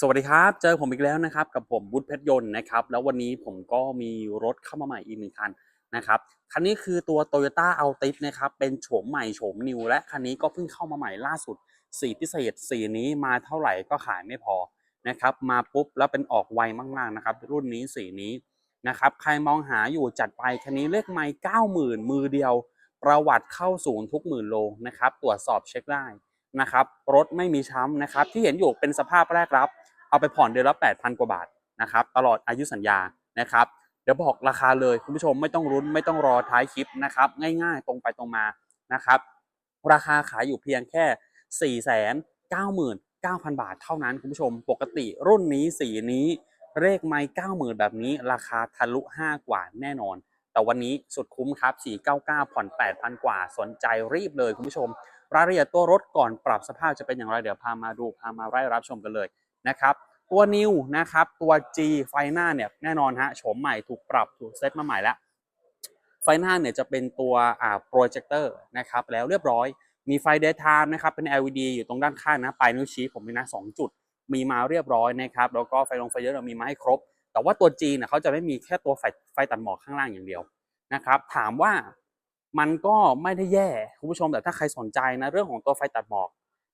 สวัสดีครับ เจอผมอีกแล้วนะครับกับผมวุฒิเพชรยนต์นะครับแล้ววันนี้ผมก็มีรถเข้ามาใหม่อีกหนึ่งคันนะครับคันนี้คือตัว Toyota Altis นะครับเป็นโฉมใหม่โฉมนิวและคันนี้ก็เพิ่งเข้ามาใหม่ล่าสุด สีพิเศษสีนี้มาเท่าไหร่ก็ขายไม่พอนะครับมาปุ๊บแล้วเป็นออกไวมากๆนะครับรุ่นนี้สีนี้นะครับใครมองหาอยู่จัดไปคันนี้เลขไมล์เก้าหมื่นมือเดียว ประวัติเข้าศูนย์ทุกหมื่นโลนะครับตรวจสอบเช็คได้นะครับรถไม่มีช้ำนะครับที่เห็นอยู่เป็นสภาพแรกรับ เอาไปผ่อนเดือนละ 8,000 กว่าบาทนะครับตลอดอายุสัญญานะครับเดี๋ยวบอกราคาเลยคุณผู้ชมไม่ต้องรุ้นไม่ต้องรอท้ายคลิปนะครับง่ายๆตรงไปตรงมานะครับราคาขายอยู่เพียงแค่ 4 9 9 9 0 0 บาทเท่านั้นคุณผู้ชมปกติรุ่นนี้สีนี้เลขไม่90,000 แบบนี้ ราคาทะลุ 5 กว่าแน่นอน แต่วันนี้สุดคุ้มครับ 499 ผ่อน 8,000 กว่า สนใจรีบเลยคุณผู้ชม รายละเอียดตัวรถก่อนปรับสภาพจะเป็นอย่างไร เดี๋ยวพามาดูพามาไล่รับชมกันเลย นะครับตัวนิวนะครับตัว G ไฟหน้าเนี่ยแน่นอนฮะโฉมใหม่ถูกปรับถูกเซตมาใหม่แล้วไฟหน้าเนี่ยจะเป็นตัวอ่าโปรเจคเตอร์นะครับแล้วเรียบร้อยมีไฟ daytime นะครับเป็น LED อยู่ตรงด้านข้างนะปลายนิ้วชี้ผมมีนะสองจุด มีมาเรียบร้อยนะครับแล้วก็ไฟลงไฟเยอะเรามีมาให้ครบ แต่ว่าตัว G เนี่ยเขาจะไม่มีแค่ตัวไฟไฟตัดหมอกข้างล่างอย่างเดียวนะครับถามว่ามันก็ไม่ได้แย่คุณผู้ชมแต่ถ้าใครสนใจนะเรื่องของตัวไฟตัดหมอก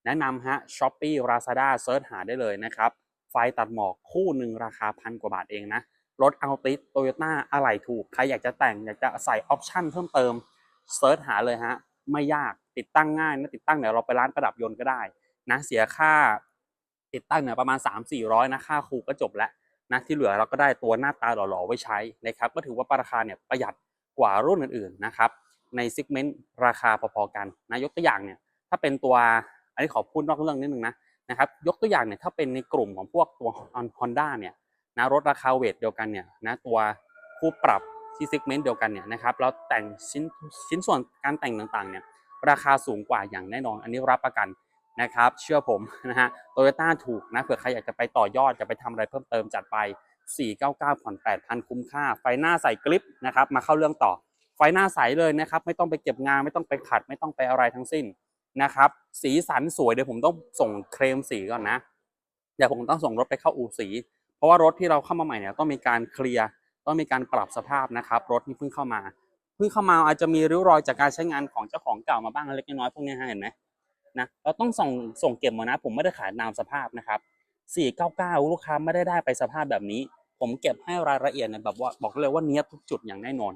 แนะนำฮะ Shopee Lazada เซิร์ชหาได้เลยนะครับ ไฟตัดหมอกคู่หนึ่งราคาพันกว่าบาทเองนะ รถ Altis Toyota อะไหล่ถูก ใครอยากจะแต่งอยากจะใส่ออปชั่นเพิ่มเติมเซิร์ชหาเลยฮะ ไม่ยากติดตั้งง่ายนะ ติดตั้งเดี๋ยวเราไปร้านประดับยนต์ก็ได้นะเสียค่าติดตั้งเนี่ยประมาณ 3-400นะค่าครูก็จบแล้วนะที่เหลือเราก็ได้ตัวหน้าตาหล่อๆไว้ใช้นะครับก็ถือว่าราคาเนี่ยประหยัดกว่ารุ่นอื่นๆนะครับในซิกเมนต์ราคาพอๆกันนะยกตัวอย่างเนี่ยถ้าเป็นตัว อันนี้ขอพูดนอกเรื่องนิดนึงนะนะครับยกตัวอย่างเนี่ยถ้าเป็นในกลุ่มของพวกตัว Honda เนี่ยนะรถราคาเวทเดียวกันเนี่ยนะตัวผู้ปรับที่ซิกเมนต์เดียวกันเนี่ยนะครับแล้วแต่งชิ้นชิ้นส่วนการแต่งต่างๆเนี่ยราคาสูงกว่าอย่างแน่นอน อันนี้รับประกันนะครับ เชื่อผมนะฮะโตโยต้าถูกนะเผื่อใครอยากจะไปต่อยอดจะไปทำอะไรเพิ่มเติมจัดไป 499ผ่อน8,000 คุ้มค่า ไฟหน้าใส่กลิปนะครับมาเข้าเรื่องต่อ ไฟหน้าใสเลยนะครับ ไม่ต้องไปเก็บงานไม่ต้องไปขัด ไม่ต้องไปอะไรทั้งสิ้น นะครับ สีสันสวยเดี๋ยวผมต้องส่งเคลมสีก่อนนะเดี๋ยวผมต้องส่งรถไปเข้าอู่สี เพราะว่ารถที่เราเข้ามาใหม่เนี่ยต้องมีการเคลียร์ต้องมีการปรับสภาพนะครับ รถที่เพิ่งเข้ามา เพิ่งเข้ามาอาจจะมีริ้วรอยจากการใช้งานของเจ้าของเก่ามาบ้างเล็กน้อยพวกนี้เห็นไหมนะเราต้องส่งส่งเก็บมานะ ผมไม่ได้ขายตามสภาพนะครับ 499 ลูกค้าไม่ได้ได้ไปสภาพแบบนี้ ผมเก็บให้รายละเอียดเนี่ยแบบว่าบอกเลยว่าเนี้ยบทุกจุดอย่างแน่นอน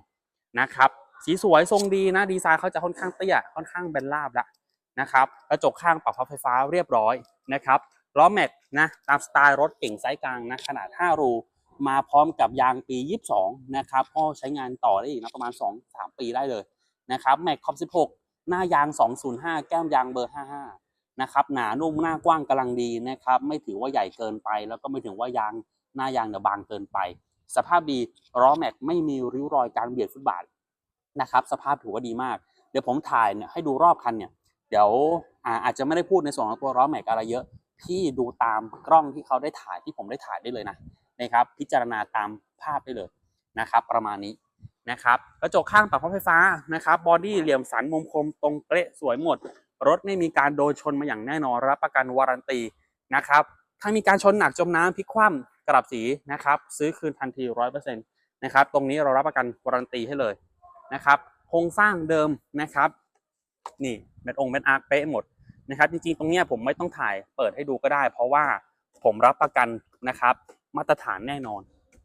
นะครับ สีสวยทรงดีนะดีไซน์เขาจะค่อนข้างเตี้ยค่อนข้างแบนราบละ นะครับกระจกข้างปรับพับไฟฟ้าเรียบร้อยนะครับล้อแม็กนะตามสไตล์รถเก่งไซส์กลางนะขนาด 5 รู มาพร้อมกับยางปี 22 นะครับก็ใช้งานต่อได้อีกนะประมาณ 2-3 ปีได้เลยนะครับแม็กคอม 16 หน้ายาง 205 แก้มยางเบอร์ 55 นะครับหนานุ่มหน้ากว้างกำลังดีนะครับไม่ถือว่าใหญ่เกินไป แล้วก็ไม่ถึงว่ายางหน้ายางเนี่ยบางเกินไป สภาพดีล้อแม็กไม่มีริ้วรอยการเบียดฟุตบาทนะครับสภาพถือว่าดีมาก เดี๋ยวผมถ่ายเนี่ยให้ดูรอบคันเนี่ย เดี๋ยวอาจจะไม่ได้พูดในส่วนของตัวล้อแม็กอะไรเยอะ พี่ดูตามกล้องที่เขาได้ถ่ายที่ผมได้ถ่ายได้เลยนะนะครับ พิจารณาตามภาพได้เลยนะครับ ประมาณนี้นะครับกระจกข้างปรับพับไฟฟ้านะครับบอดี้เหลี่ยมสันมุมคมตรงเป๊ะสวยหมด รถไม่มีการโดนชนมาอย่างแน่นอนรับประกันวารันตีนะครับถ้ามีการชนหนักจมน้ำพลิกคว่ำกลับสีนะครับซื้อคืนทันทีร้อยเปอร์เซ็นต์นะครับตรงนี้เรารับประกันวารันตีให้เลยนะครับโครงสร้างเดิมนะครับ นี่เม็ดองเม็ดอาร์คเป๊ะหมดนะครับจริงๆตรงเนี้ยผมไม่ต้องถ่ายเปิดให้ดูก็ได้ เพราะว่าผมรับประกันนะครับ มาตรฐานแน่นอน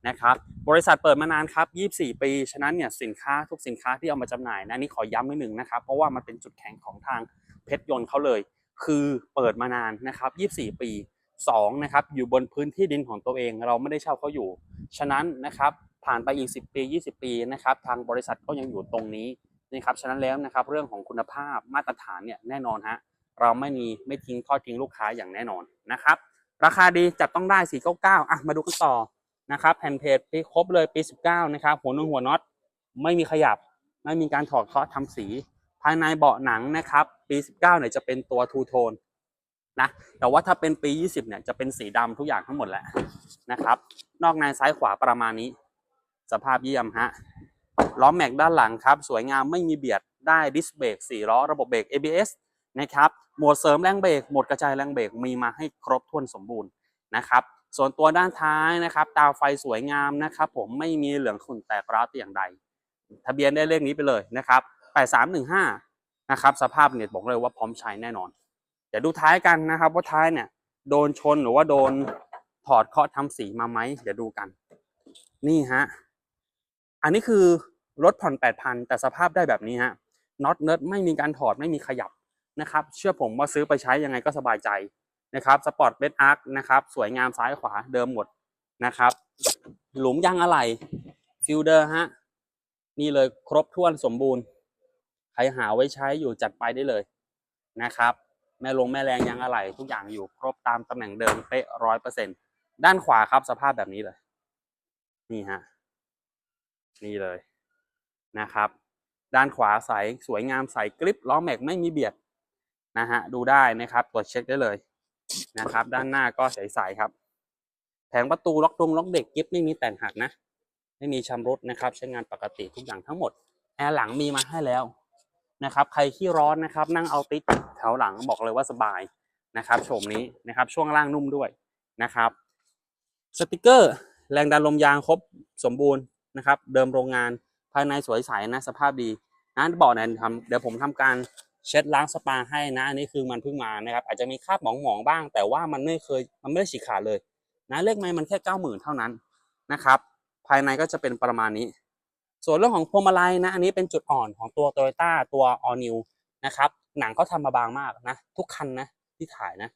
นะครับ บริษัทเปิดมานานครับ 24 ปี ฉะนั้นเนี่ยสินค้าทุกสินค้าที่เอามาจำหน่ายนะนี่ขอย้ำนิดหนึ่งนะครับ เพราะว่ามันเป็นจุดแข็งของทางเพชรยนต์เขาเลย คือเปิดมานานนะครับ 24 ปี2นะครับอยู่บนพื้นที่ดินของตัวเองเราไม่ได้เช่าเขาอยู่ ฉะนั้นนะครับผ่านไปอีก 10 ปี 20 ปีนะครับทางบริษัทก็ยังอยู่ตรงนี้ นะครับฉะนั้นแล้วนะครับเรื่องของคุณภาพมาตรฐานเนี่ยแน่นอนฮะเราไม่มีไม่ทิ้งทอดทิ้งลูกค้าอย่างแน่นอนนะครับ ราคาดีจับต้องได้ 499อะมาดูกันต่อนะครับแผ่นเพจปีครบเลยปี 19 นะครับ หัวนุ่งหัวน็อตไม่มีขยับ ไม่มีการถอดเคาะทำสี ภายในเบาะหนังนะครับปี 19เนี่ยจะเป็นตัวทูโทนนะแต่ว่าถ้าเป็นปี 20เนี่ยจะเป็นสีดำทุกอย่างทั้งหมดแหละนะครับ นอกในซ้ายขวาประมาณนี้ สภาพเยี่ยมฮะ ล้อแม็กด้านหลังครับ สวยงามไม่มีเบียดได้ดิสเบรก4ล้อระบบเบรก ABS นะครับโหมดเสริมแรงเบรกโหมดกระจายแรงเบรกมีมาให้ครบถ้วนสมบูรณ์นะครับส่วนตัวด้านท้ายนะครับตาไฟสวยงามนะครับผมไม่มีเหลืองขุ่นแตกร้าวแต่อย่างใด ทะเบียนได้เลขนี้ไปเลยนะครับ8315นะครับสภาพเนี่ยบอกเลยว่าพร้อมใช้แน่นอน เดี๋ยวดูท้ายกันนะครับว่าท้ายเนี่ยโดนชนหรือว่าโดนถอดเคาะทำสีมาไหมเดี๋ยวดูกัน นี่ฮะอันนี้คือ รถผ่อน8,000 แต่สภาพได้แบบนี้ฮะน็อตเนิร์ดไม่มีการถอดไม่มีขยับนะครับเชื่อผมว่าซื้อไปใช้ยังไงก็สบายใจนะครับสปอร์ตเบสอาร์คนะครับสวยงามซ้ายขวาเดิมหมดนะครับหลุมยางอะไหล่ฟิลเดอร์ฮะนี่เลยครบถ้วนสมบูรณ์ ใครหาไว้ใช้อยู่จัดไปได้เลยนะครับ แม่ลงแม่แรงยางอะไหล่ทุกอย่างอยู่ครบตามตำแหน่งเดิมเป๊ะร้อยเปอร์เซ็นด้านขวาครับสภาพแบบนี้เลย นี่ฮะนี่เลย นะครับ ด้านขวาใสสวยงามใสกริปล้อแม็กไม่มีเบียดนะฮะดูได้นะครับตรวจเช็คได้เลยนะครับ ด้านหน้าก็ใสๆครับ แผงประตูล็อกดงล็อกเด็กกิฟไม่มีแต่งหักนะ ไม่มีชำรุดนะครับ ใช้งานปกติทุกอย่างทั้งหมดแอร์หลังมีมาให้แล้วนะครับ ใครขี้ร้อนนะครับ นั่งเอาติดแถวหลังบอกเลยว่าสบายนะครับโฉมนี้นะครับ ช่วงล่างนุ่มด้วยนะครับ สติกเกอร์ แรงดันลมยางครบสมบูรณ์นะครับ เดิมโรงงาน ภายในสวยใสนะสภาพดีนะบอกเนี่ยทำเดี๋ยวผมทำการเช็ดล้างสปาให้นะอันนี้คือมันเพิ่งมานะครับ อาจจะมีคราบหมองๆบ้าง แต่ว่ามันไม่เคยมันไม่ได้ฉีกขาดเลย นะเลขไม้มันแค่เก้าหมื่นเท่านั้นนะครับ ภายในก็จะเป็นประมาณนี้ ส่วนเรื่องของพวงมาลัยนะ อันนี้เป็นจุดอ่อนของตัว Toyota ตัว All New นะครับ หนังเขาทำมาบางมากนะ ทุกคันนะที่ถ่ายนะ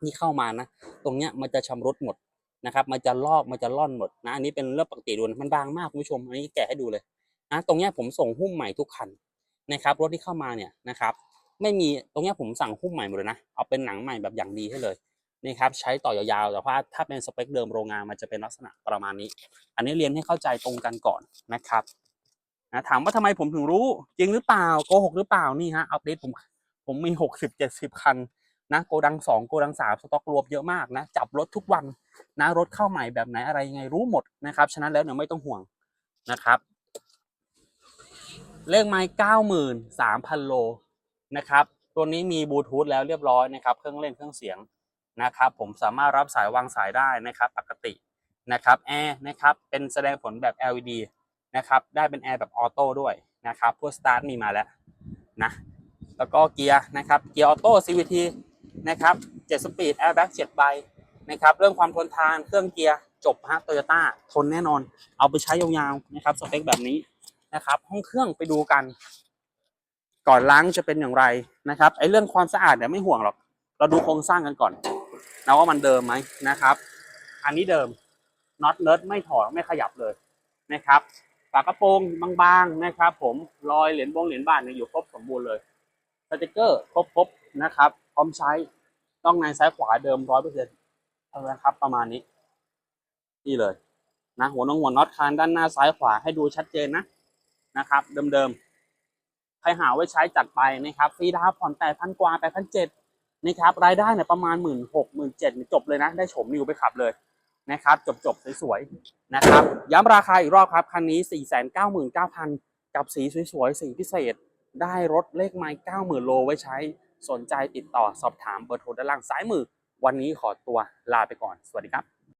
ที่เข้ามานะ ตรงเนี้ยมันจะชำรุดหมดนะครับ มันจะลอกมันจะล่อนหมดนะ อันนี้เป็นเรื่องปกติดูนะมันบางมากคุณผู้ชม อันนี้แกะให้ดูเลย นะตรงนี้ผมส่งหุ้มใหม่ทุกคันนะครับรถที่เข้ามาเนี่ยนะครับ ไม่มีตรงนี้ผมสั่งหุ้มใหม่หมดเลยนะเอาเป็นหนังใหม่แบบอย่างดีให้เลยนี่ครับใช้ต่อยาวๆ แต่ว่าถ้าเป็นสเปคเดิมโรงงานมันจะเป็นลักษณะประมาณนี้ อันนี้เรียนให้เข้าใจตรงกันก่อนนะครับนะถามว่าทำไมผมถึงรู้ จริงหรือเปล่าโกหกหรือเปล่านี่ฮะอัปเดตผมผมมีหกสิบเจ็ดสิบคันนะโกดังสองโกดังสามสต็อกรวมเยอะมากนะ จับรถทุกวันนะรถเข้าใหม่แบบไหนอะไรยังไงรู้หมดนะครับฉะนั้นแล้วเนี่ยไม่ต้องห่วงนะครับ เลขไม้เก้าหมื่นสามพันโลนะครับ ตัวนี้มีบลูทูธแล้วเรียบร้อยนะครับ เครื่องเล่นเครื่องเสียงนะครับ ผมสามารถรับสายวางสายได้นะครับ ปกตินะครับแอร์นะครับ เป็นแสดงผลแบบ LED นะครับ ได้เป็นแอร์แบบออโต้ด้วยนะครับพวกสตาร์ทมีมาแล้วนะแล้วก็เกียร์นะครับ เกียร์ออโต้ CVT นะครับ7สปีดแอร์แบ็ก7ใบนะครับ เรื่องความทนทานเครื่องเกียร์จบฮะโตโยต้าทนแน่นอน เอาไปใช้ยาวๆนะครับ สเปคแบบนี้ นะครับ ห้องเครื่องไปดูกัน ก่อนล้างจะเป็นอย่างไรนะครับไอ้เรื่องความสะอาดเนี่ยไม่ห่วงหรอก เราดูโครงสร้างกันก่อนนะว่ามันเดิมไหมนะครับ อันนี้เดิมน็อตเนิร์ดไม่ถอดไม่ขยับเลยนะครับฝากระโปรงบางๆนะครับ ผมรอยเหรียญบงเหรียญบาทเนี่ยอยู่ครบสมบูรณ์เลยสติกเกอร์ครบๆนะครับ พร้อมใช้ต้องในซ้ายขวาเดิมร้อยเปอร์เซ็นต์นะครับ ประมาณนี้ นี่เลยนะหัวนงหัวน็อตคานด้านหน้าซ้ายขวาให้ดูชัดเจนนะ นะครับ เดิมๆใครหาไว้ใช้จัดไปนะครับฟรีดาวผ่อนแปดพันกว่าแปดพันเจ็ดนะครับรายได้เนี่ยประมาณหมื่นหกหมื่นเจ็ดจบเลยนะ ได้โฉมนิวไปขับเลยนะครับจบจบๆสวยๆนะครับ ย้ำราคาอีกรอบครับคันนี้ 4 9 9 0 0 0 กับสีสวยๆ สีพิเศษ ได้รถเลขไม้90,000 โลไว้ใช้สนใจติดต่อสอบถามเบอร์โทรด้านล่างซ้ายมือ วันนี้ขอตัวลาไปก่อน สวัสดีครับ